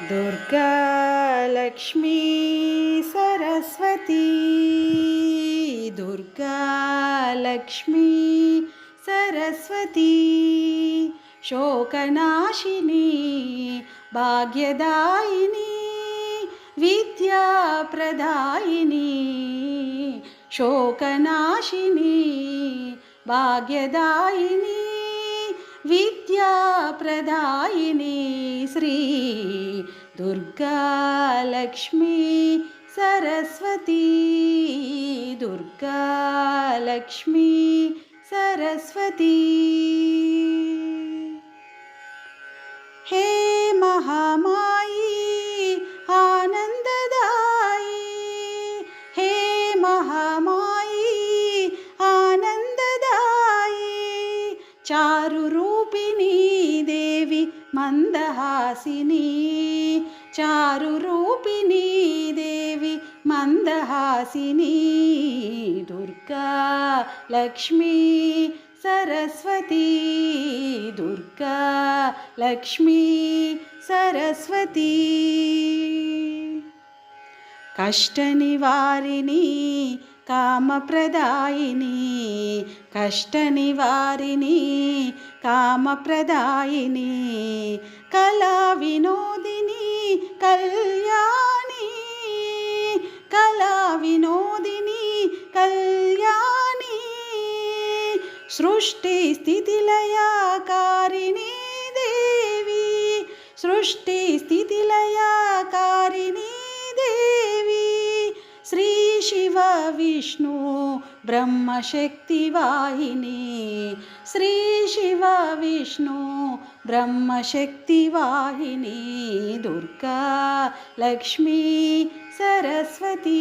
दुर्गा लक्ष्मी सरस्वती। दुर्गा लक्ष्मी सरस्वती। शोकनाशिनी भाग्यदायिनी विद्याप्रदायिनी। शोकनाशिनी भाग्यदायिनी विद्याप्रदायिनी श्री दुर्गा लक्ष्मी सरस्वती। दुर्गा लक्ष्मी सरस्वती। हे महामायी चारुरूपिणी देवी मन्दहासिनी चारुरूपिणी देवी मन्दहासिनी दुर्गा लक्ष्मी सरस्वती। दुर्गा लक्ष्मी सरस्वती। कष्टनिवारिणी कामप्रदायिनी कष्टनिवारिणी कामप्रदायिनी कलाविनोदिनी कल्याणी कलाविनोदिनी कल्याणी सृष्टिस्थितिलयाकारिणी देवी सृष्टिस्थितिलयाकारिणी श्रीशिवविष्णु ब्रह्मशक्तिवाहिनी। श्रीशिवविष्णु ब्रह्मशक्तिवाहिनी। दुर्गा लक्ष्मी सरस्वती।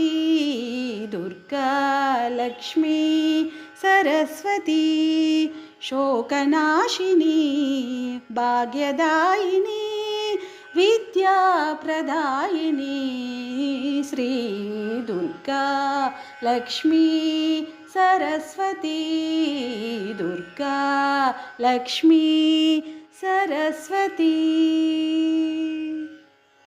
दुर्गा लक्ष्मी सरस्वती। शोकनाशिनी भाग्यदायिनी विद्याप्रदायिनी श्रीदुर्गा लक्ष्मी सरस्वती दुर्गा लक्ष्मी सरस्वती